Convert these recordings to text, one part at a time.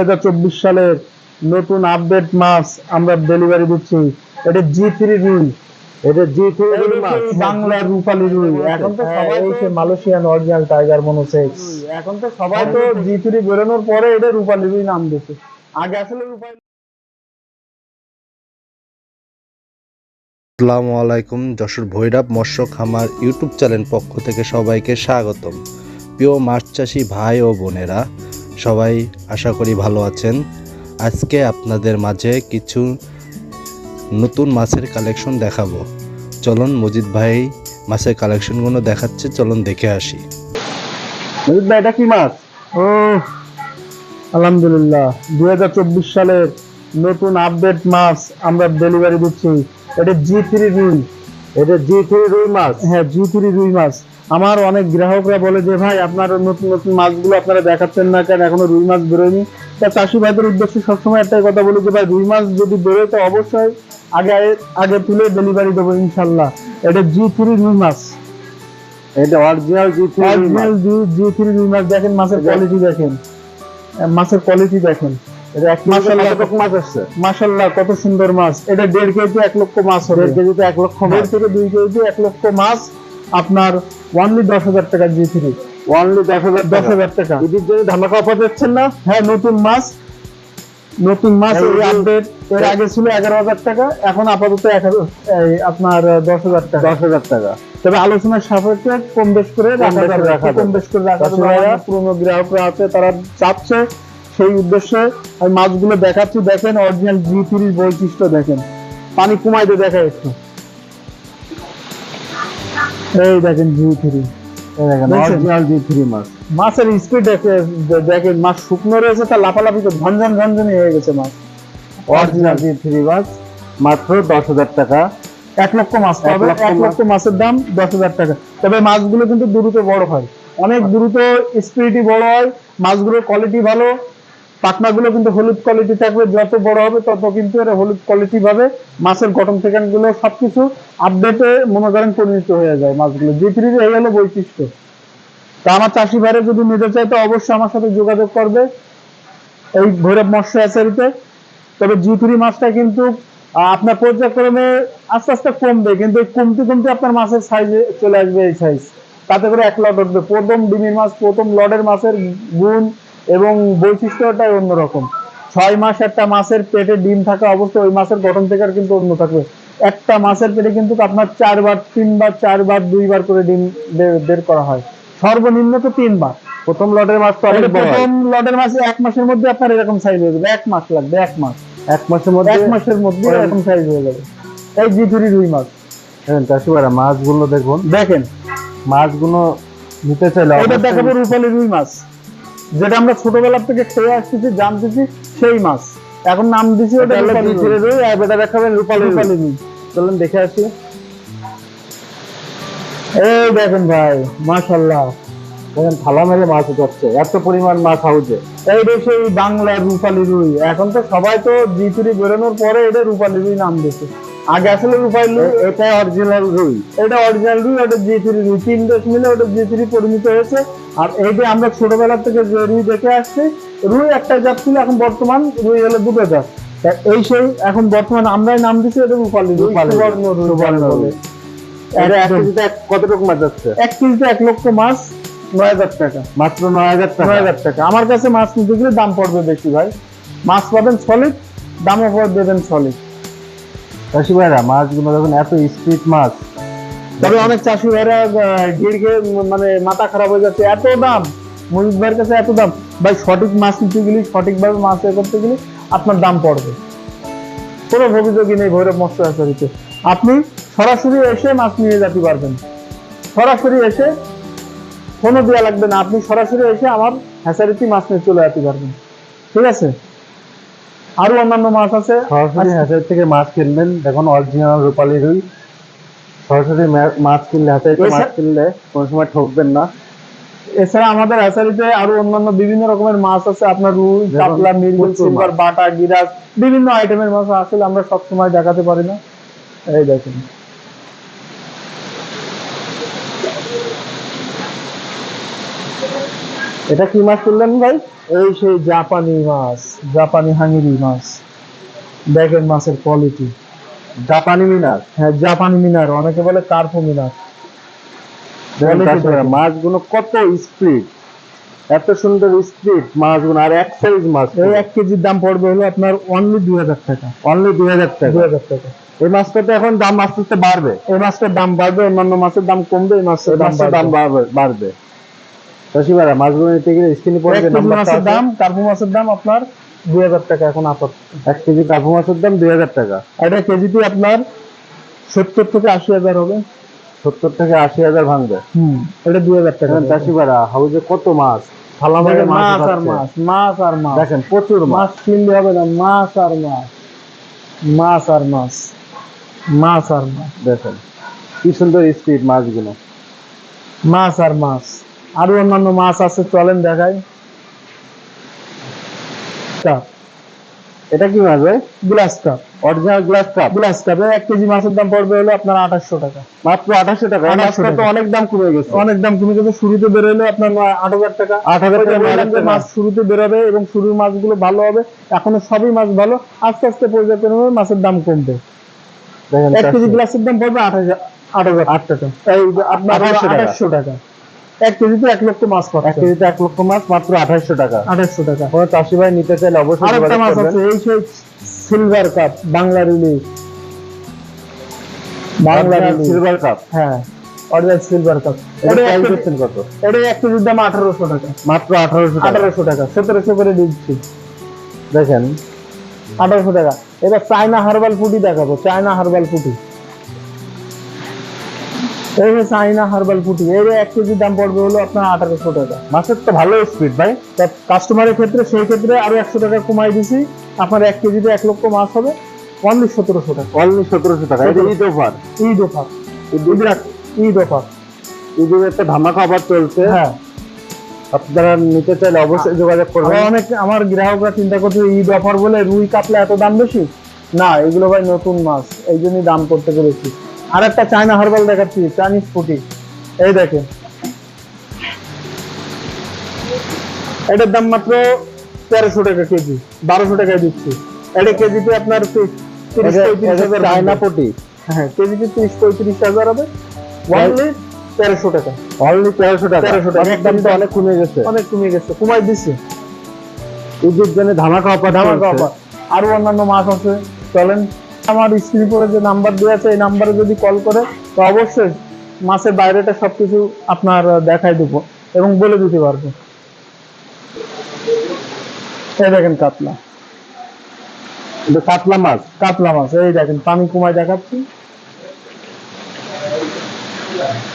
হাজার চব্বিশ সালের নতুন আপডেট মাছ আমরা ডেলিভারি দিচ্ছি। এটা জি থ্রি রুই এটা জি থ্রি মাছ রূপালী রুই এখন তো সবাই মালয়েশিয়ান অরিজিনাল টাইগার মনোসেক্স এখন তো সবাই তো জি থ্রি বেরোনোর পরে এটা রূপালী রুই নাম দিয়েছে আগে আসলে রূপালী আসসালামু আলাইকুম যশোর ভৈরব মৎস্য খামার ইউটিউব চ্যানেল পক্ষ থেকে সবাইকে স্বাগতম। প্রিয় মাছ চাষি ভাই ও বোনেরা সবাই আশা করি ভালো আছেন। আজকে আপনাদের মাঝে কিছু নতুন মাছের কালেকশন দেখাবো। চলুন মজিদ ভাই মাছের কালেকশনগুলো দেখাচ্ছে চলুন দেখে আসি। মজিদ ভাই এটা কি মাছ? ও আলহামদুলিল্লাহ। দুই হাজার চব্বিশ সালের নতুন আপডেট মাছ আমরা ডেলিভারি দিচ্ছি। এটা জি থ্রি রুই এটা জি থ্রি রুই মাছ? হ্যাঁ জি থ্রি রুই মাছ। আমার অনেক গ্রাহকরা বলে যে ভাই আপনার নতুন নতুন মাছগুলো আপনারা দেখাচ্ছেন না কেন? এখনও রুই মাছ বেরোয়নি। তা চাষি ভাইদের উদ্দেশ্যে সবসময় একটাই কথা বলি যে ভাই রুই মাছ যদি বেরোয় তো অবশ্যই আগে আগে তুলে ডেলিভারি দেবো ইনশাল্লাহ। এটা জি থ্রি রুই মাছ। এটা original G three original G three রুই মাছ দেখেন মাছের কোয়ালিটি দেখেন। মাছের কোয়ালিটি দেখেন। এটা এক। মাসাল্লাহ মাছ আসছে? মাশাল্লাহ কত সুন্দর মাছ। এটা দেড় কেজি এক লক্ষ মাছ হবে। দেড় কেজিতে এক লক্ষ মাছ। থেকে দুই কেজি এক লক্ষ মাছ। আপনার ওয়ানলি দশ হাজার টাকা জি থ্রি অনলি দশ হাজার দশ হাজার টাকা। ঈদের জন্য ধামাকা অফার দিচ্ছেন না? হ্যাঁ নতুন মাছ নতুন মাছ হ্যাঁ, এই আপডেট এর আগে ছিল এগারো হাজার টাকা এখন আপাতত এক আপনার দশ হাজার টাকা। দশ হাজার টাকা। তবে আলোচনার সাপেক্ষে কম বেশ করে রাখা যাবে। কম বেশ করে রাখা যাবে। পুরনো গ্রাহকরা আছে তারা চাচ্ছে সেই উদ্দেশ্যে আমি মাছগুলো দেখাচ্ছি। দেখেন অরিজিনাল জি থ্রির বৈশিষ্ট্য দেখেন। পানি কমাই দিয়ে দেখা একটু। এই দেখেন জি থ্রি। মাছের স্পিড দেখেন মাছ শুকনো রয়েছে তার লাফালাফি তো ঝনঝন ঝনঝনি হয়ে গেছে মাছ। অরিজিনাল জি থ্রি মাছ মাত্র দশ হাজার টাকা। এক লক্ষ মাছ পাবে এক লক্ষ মাছের দাম দশ হাজার টাকা। তবে মাছগুলো কিন্তু দ্রুত বড় হয়। অনেক দ্রুত স্পিডই বড় হয় মাছগুলোর কোয়ালিটি ভালো পাখনাগুলো কিন্তু হলুদ কোয়ালিটি থাকবে, যত বড় হবে তত কিন্তু এর হলুদ কোয়ালিটি ভাবে মাছের গঠনগুলো সবকিছু আপডেটে মনে করেন পরিণত হয়ে যায় মাছগুলো। জি থ্রি এই হলো বৈশিষ্ট্য। তা আমার চাষি ভাইরা যদি নিতে চায় তো অবশ্যই আমার সাথে যোগাযোগ করবে এই ভৈরব মৎস্য হ্যাচারিতে তবে জি থ্রি মাছটা কিন্তু আপনার পর্যায়ক্রমে আস্তে আস্তে কমবে, কিন্তু কমতে কমতে আপনার মাছের সাইজে চলে আসবে এই সাইজ তাতে করে এক লট উঠবে। প্রথম ডিমের মাছ, প্রথম লটের মাছের গুণ এবং বৈশিষ্ট্যটাই অন্যরকম। ছয় মাস একটা মাছের পেটে ডিম থাকা অবস্থায় ওই মাছের গঠন থেকে আর কিন্তু অন্য থাকবে। একটা মাছের পেটে কিন্তু আপনার চারবার তিনবার চারবার দুইবার করে ডিম বের- করা হয়। সর্বনিম্ন তো তিনবার। প্রথম লটের মাছ তো। প্রথম লটের মাছে এক মাসের মধ্যে আপনার এরকম সাইজ হয়ে যাবে। এক মাস লাগবে এক মাস। এক মাসের মধ্যে এক মাসের মধ্যে এরকম সাইজ হয়ে যাবে। এই জিতুরি রুই মাছ। দেখেন চাষি ভাইরা মাছগুলো দেখুন। দেখেন। মাছগুলো নিতে চাইলে এটা অবশ্যই- দেখাবো রূপালী রুই মাছ। যেটা আমরা ছোটবেলা থেকে খেয়ে আসতেছি জানতেছি সেই মাছ। এখন নাম দিছি ওটা রূপালী আর এটা দেখাবেন রূপালী রুই রূপালী চলুন দেখে আসি। এই দেখেন ভাই মাশাল্লাহ দেখেন থালা মেরে মাছ উঠাচ্ছে। এত পরিমাণ মাছ হাউজে। এইটা সেই বাংলার রূপালী রুই। এখন তো সবাই তো জিতুরি বেরোনোর পরে এটা রূপালী রুই নাম দিয়েছে আগে আসলে রুই এটাই অরিজিনাল রুই এটা অরিজিনাল রুই ওটা জি থ্রি রুই তিন দেশ মিলে ওটা জি থ্রি পরিণত হয়েছে। আর এইটা আমরা ছোটবেলা থেকে যে রুই দেখে আসছি রুই একটা জাত ছিল এখন বর্তমান রুই হলো দুটো জাত। এই সেই এখন বর্তমান আমরাই নাম দিচ্ছি এটা রূপালী সুবর্ণ সুবর্ণ রুই। কতটুকু মাছ যাচ্ছে এক কেজিতে এক লক্ষ মাছ নয় হাজার টাকা। মাত্র নয় হাজার টাকা। নয় হাজার টাকা। আমার কাছে মাছ নিতে গেলে দাম পড়বে বেশি ভাই। মাছ পাবেন সলিড দামও দেবেন সলিড চাষি ভাইরা, মাছগুলো দেখুন, এত স্পিড মাছ। তবে অনেক চাষি ভাইরা গিরগে মানে মাথা খারাপ হয়ে যাচ্ছে। এত দাম? মজুদ ভাইয়ের কাছে এত দাম? ভাই, সঠিক মাছ নিতে গেলে, সঠিকভাবে মাছ এ করতে গেলে আপনার দাম পড়বে। কোনো অভিযোগই নেই ভৈরব মৎস্য হ্যাচারিতে আপনি সরাসরি এসে মাছ নিয়ে যেতে পারবেন। সরাসরি এসে ফোনও দেওয়া লাগবে না। আপনি সরাসরি এসে আমার হ্যাচারিতে মাছ নিয়ে চলে যেতে পারবেন। ঠিক আছে? আরও অন্যান্য মাছ আছে। সরাসরি হাতের থেকে মাছ কিনবেন। দেখুন অরিজিনাল রূপালী রুই। সরাসরি মাছ কিনলে হাতে মাছ কিনলে কোনো সময় ঠকবেন না। এছাড়া আমাদের হ্যাচারিতে আরও অন্যান্য বিভিন্ন রকমের মাছ আছে। আপনার রুই কাতলা মিরগেল সিলভার বাটা গিরাস বিভিন্ন আইটেমের মাছ আসলে আমরা সব সময় দেখাতে পারি না। এই দেখেন। এটা কি মাছ তুললেন ভাই? এই সেই জাপানি মাছ জাপানি হাঙ্গিরি মাছ। দেখেন মাছের কোয়ালিটি জাপানি মিনার? হ্যাঁ জাপানি মিনার অনেকে বলে কার্পো মিনার। মাছগুলো কত স্পিড এত সুন্দর স্পিড মাছগুলো আর এক সাইজ মাছ এই এক কেজির দাম পড়বে হলো আপনার অনলি দুই হাজার টাকা। অনলি দুই হাজার টাকা। দুই হাজার টাকা। এই মাছটা তো এখন দাম আস্তে আস্তে বাড়বে। এই মাছটার দাম বাড়বে অন্যান্য মাছের দাম কমবে এই মাছের দাম বাড়বে বাড়বে। চাষিবারা মাছগুলো নিতে গেলে স্ক্রিনে পড়ে এক যে কেজি মাছের দাম কার্পো মাছের দাম আপনার দুই হাজার টাকা এখন আপাতত এক কেজি কাপু মাছের দাম দুই হাজার টাকা। এটা কেজিতে আপনার সত্তর থেকে আশি হাজার হবে। সত্তর থেকে আশি হাজার ভাঙবে। হুম এটা দুই হাজার টাকা। চাষিবারা হাউজে কত মাছ। থালা মাছ মাছ আর মাছ মাছ আর মাছ। দেখেন প্রচুর মাছ। কিনলে হবে না মাছ আর মাছ। মাছ আর মাছ মাছ আর মাছ। দেখেন কি সুন্দর স্পিড মাছগুলো। মাছ আর মাছ। আরও অন্যান্য মাছ আছে চলেন দেখাই। এটা কি মাছ ভাই? Glass cup. Original glass cup? Glass কাপে এক কেজি মাছের দাম পড়বে হলো আপনার আঠাশশো টাকা। মাত্র আঠাশশো টাকা? এই 2800 মাছটা তো টাকা। অনেক দাম কমে গেছে। অনেক দাম কমে গেছে শুরুতে বেরোলে আপনার আট হাজার টাকা। আট হাজার টাকা। মাছ শুরুতে বেরোবে এবং শুরুর মাছগুলো ভালো হবে এখনও সবই মাছ ভালো আস্তে আস্তে পর্যায়ক্রমে মাছের দাম কমবে। এক কেজি গ্লাসের দাম পড়বে আট হাজার আট হাজার আট টাকা এই আপনার 2800 টাকা। আঠাশশো টাকা। এক কেজিতে এক লক্ষ মাছ এক কেজিতে এক লক্ষ মাছ মাত্র আঠাশশো টাকা। আঠাশশো টাকা। কোনো চাষি ভাই নিতে চাইলে অবশ্যই আরেকটা মাছ আছে এই সেই সিলভার কাপ বাংলা ইলিশ বাংলা সিলভার কাপ হ্যাঁ অরিজিনাল সিলভার কাপ এটা এটা প্রাইস এক কেজি- কত? এটা এক কেজির দাম আঠারোশো টাকা। মাত্র আঠারোশো আঠারোশো টাকা সতেরোশো করে দিচ্ছি। দেখেন। আঠারোশো টাকা। এবার চায়না হার্বাল ফুটি দেখাবো চায়না হার্বাল ফুটি এই যে চায়না হার্বাল ফুটি এর এক কেজির দাম পড়বে হলো আপনার আঠারোশো টাকা। মাছের তো ভালো স্পিড ভাই। তা কাস্টমারের ক্ষেত্রে সেই ক্ষেত্রে আরও একশো টাকা কমাই দিছি। আপনার এক কেজিতে এক লক্ষ মাছ হবে। অনলি সতেরোশো টাকা। অনলি সতেরোশো টাকা। এটা Eid offer. Eid offer. Eid offer. ঈদের একটা ধামাকা অফার চলছে। হ্যাঁ। আপনারা নিতে চাইলে অবশ্যই যোগাযোগ করবেন। অনেক আমার গ্রাহকরা চিন্তা করছে ঈদ অফার বলে রুই কাতলা এত দাম বেশি? না এগুলো ভাই নতুন মাছ। এই জন্যই দাম করতে পেরেছি আর একটা চায়না হার্বাল দেখাচ্ছি চাইনিজ ফুটি এই দেখেন। এটার দাম মাত্র তেরোশো টাকা কেজি বারোশো টাকায় দিচ্ছি। এটা কেজিতে আপনার তিরিশ চায়না। পটি হ্যাঁ কেজিতে তিরিশ পঁয়ত্রিশ হাজার হবে। অনলি তেরোশো টাকা। অনলি তেরোশো টাকা। 1300 টাকা। দামটা অনেক কমে গেছে। অনেক কমে গেছে। কমাই দিচ্ছে ঈদের জন্য ধামাকা অফার ধামাকা অফার। আরও অন্যান্য মাছ আছে। চলেন। আমার স্ক্রিন করে যে নাম্বার দেওয়া আছে এই নাম্বারে যদি কল করে তো অবশ্যই মাছের বাইরেটা সবকিছু আপনার আহ, দেখাই দেবো এবং বলে দিতে পারব। এই দেখেন কাতলা। কাতলা মাছ? কাতলা মাছ এই দেখেন পানি কুমায় দেখাচ্ছি।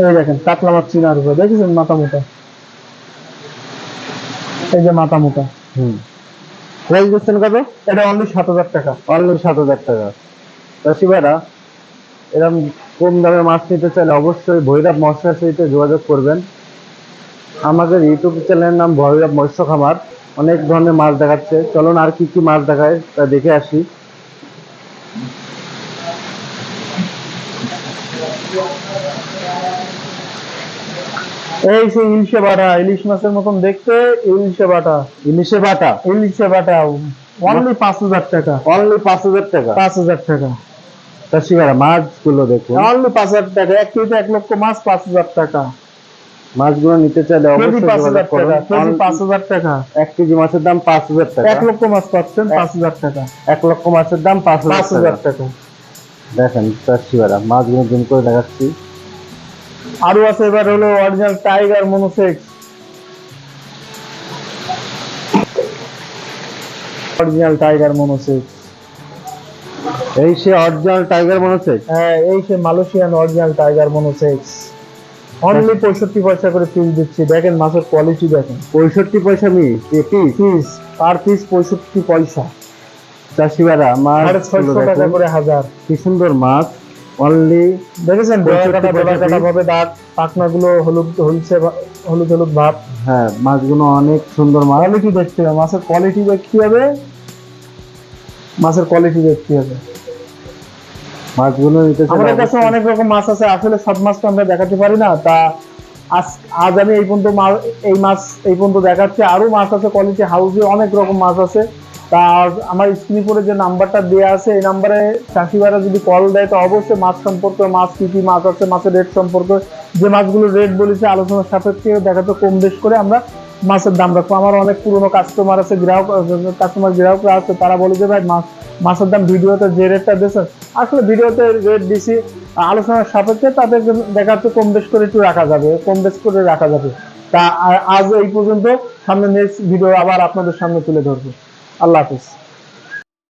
এই দেখেন কাতলা মাছ চিনার উপরে দেখেছেন মাথা মোটা? এই যে মাথা মোটা। হুম। প্রাইস দিচ্ছেন কত? এটা অনলি সাত হাজার টাকা। অনলি সাত হাজার টাকা। চাষি ভাইরা এরকম কম দামে মাছ নিতে চাইলে অবশ্যই ভৈরব মৎস্যের সাথে যোগাযোগ করবেন। আমাদের ইউটিউব চ্যানেলের নাম ভৈরব মৎস্য খামার। অনেক ধরনের মাছ দেখাচ্ছে। চলুন আর কি কি মাছ দেখায় তা দেখে আসি। এই সেই ইলিশে বাটা ইলিশ মাছের মতন দেখতে ইলিশে বাটা। ইলিশে বাটা? ইলিশে বাটা অনলি পাঁচ হাজার টাকা। অনলি পাঁচ হাজার টাকা? পাঁচ হাজার টাকা। চাষি মাছগুলো দেখুন। অনলি পাঁচ হাজার টাকা এক কেজিতে এক লক্ষ মাছ পাঁচ হাজার টাকা। মাছগুলো নিতে চাইলে অবশ্যই পাঁচ হাজার টাকা এক কেজি মাছের দাম পাঁচ হাজার টাকা। এক লক্ষ মাছ পাচ্ছেন পাঁচ হাজার টাকা। এক লক্ষ মাছের দাম পাঁচ হাজার টাকা। দেখেন চাষি ভাইরা মাছগুলো জুম করে দেখাচ্ছি। আরও আছে এবার হলো original tiger monosex original tiger monosex এই সে অরিজিনাল টাইগার মনে হ্যাঁ এই সে Malaysian original tiger monosex only পঁয়ষট্টি পয়সা করে পিস দিচ্ছি। দেখেন মাছের কোয়ালিটি দেখেন। পঁয়ষট্টি পয়সা নি? পিস পিস পার পিস পঁয়ষট্টি পয়সা। চাষি ভাইরা মাছ ছয়শো টাকা করে হাজার। কি সুন্দর মাছ। অনলি দেখেছেন? ডোরা 65 কাটা ভাবে দাঁত পাখনা গুলো হলুদ হলসে হলুদ হলুদ ভাব। হ্যাঁ মাছগুলো অনেক সুন্দর মাছ। কোয়ালিটি দেখতে হবে মাছের কোয়ালিটি দেখতে হবে। মাছের কোয়ালিটি দেখতে হবে। মাছগুলো নিতে আমাদের কাছে অনেক রকম মাছ আছে আসলে সব মাছ তো আমরা দেখাতে পারি না। তা আজ আমি এই পর্যন্ত এই মাছ এই পর্যন্ত দেখাচ্ছি। আরও মাছ আছে কোয়ালিটি হাউসে অনেক রকম মাছ আছে। তা আমার স্ক্রিন করে যে নাম্বারটা দেওয়া আছে এই নাম্বারে চাষিবারা যদি কল দেয় তো অবশ্যই মাছ সম্পর্কে মাছ কি কি মাছ আছে মাছের রেট সম্পর্কে যে মাছগুলো রেট বলেছে আলোচনার সাপেক্ষে দেখাতে কম বেশ করে আমরা মাছের দাম রাখব আমার অনেক পুরনো কাস্টমার আছে, গ্রাহক কাস্টমার গ্রাহকরা আছে, তারা বলে যে, ভাই মাছ মাছের দাম ভিডিওতে যে রেটটা দিয়েছেন আসলে ভিডিওতে রেট দিছি, আলোচনার সাপেক্ষে তাদের দেখা যাচ্ছে কম বেশ করে একটু রাখা যাবে, কম বেশ করে রাখা যাবে। তা আজ এই পর্যন্ত, সামনে নেক্সট ভিডিও আবার আপনাদের সামনে তুলে ধরবো। আল্লাহ হাফিজ।